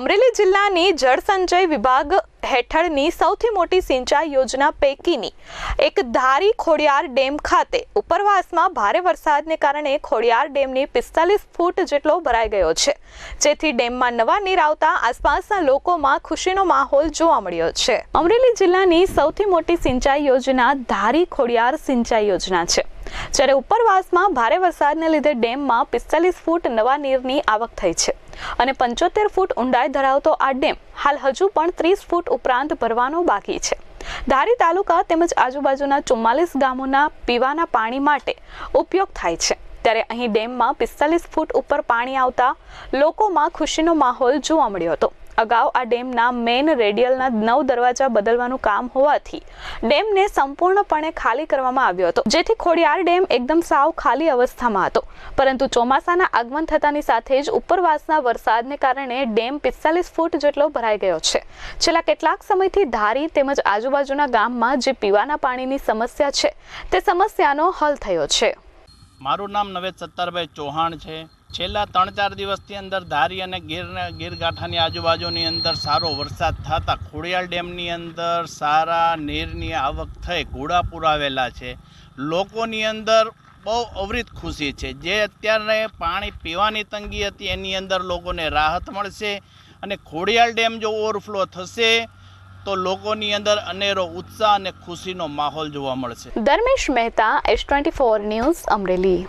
અમરેલી જિલ્લાની જળસંચય વિભાગ હેઠળની સૌથી મોટી સિંચાઈ યોજના પૈકીની એક ધારી ખોડિયાર ડેમ ખાતે ઉપરવાસમાં ભારે વરસાદને કારણે ખોડિયાર ડેમની પિસ્તાલીસ ફૂટ જેટલો ભરાઈ ગયો છે. જેથી ડેમમાં નવા નીર આવતા આસપાસના લોકોમાં ખુશીનો માહોલ જોવા મળ્યો છે. અમરેલી જિલ્લાની સૌથી મોટી સિંચાઈ યોજના ધારી ખોડિયાર સિંચાઈ યોજના છે. જ્યારે ઉપરવાસમાં ભારે વરસાદને લીધે ડેમમાં પિસ્તાલીસ ફૂટ નવા નીરની આવક થઈ છે અને પંચોતેર ફૂટ ઊંડાઈ ધરાવતો આ ડેમ હાલ હજુ પણ ત્રીસ ફૂટ ઉપરાંત ભરવાનો બાકી છે. ધારી તાલુકા તેમજ આજુબાજુના ચુમ્માલીસ ગામોના પીવાના પાણી માટે ઉપયોગ થાય છે. ત્યારે અહીં ડેમમાં પિસ્તાલીસ ફૂટ ઉપર પાણી આવતા લોકોમાં ખુશીનો માહોલ જોવા મળ્યો હતો. અગાઉ આ ડેમના મેઇન રેડિયલના નવ દરવાજા બદલવાનું કામ હોવાથી ડેમને સંપૂર્ણપણે ખાલી કરવામાં આવ્યો હતો. જેથી ખોડિયાર ડેમ એકદમ સાવ ખાલી અવસ્થામાં હતો. પરંતુ ચોમાસાના આગમન થતાની સાથે જ ઉપરવાસના વરસાદને કારણે ડેમ પિસ્તાલીસ ફૂટ જેટલો ભરાઈ ગયો છે. છેલ્લા કેટલાક સમયથી ધારી તેમજ આજુબાજુના ગામમાં જે પીવાના પાણીની સમસ્યા છે, તે સમસ્યાનો હલ થયો છે. મારું નામ નવેદ સત્તારભાઈ ચૌહાણ છે. છેલ્લા ત્રણ ચાર દિવસની અંદર ધારી અને ગીર ગીરગાંઠાની આજુબાજુની અંદર સારો વરસાદ થતાં ખોડિયાલ ડેમની અંદર સારા નીરની આવક થઈ, ઘોડા પુરાવેલા છે. લોકોની અંદર બહુ અવરિત ખુશી છે. જે અત્યારે પાણી પીવાની તંગી હતી, એની અંદર લોકોને રાહત મળશે અને ખોડિયાલ ડેમ જો ઓવરફ્લો થશે, તો લોકોની અંદર અનેરો ઉત્સાહ અને ખુશીનો માહોલ જોવા મળશે. Dharmesh Mehta, S twenty four news Amreli.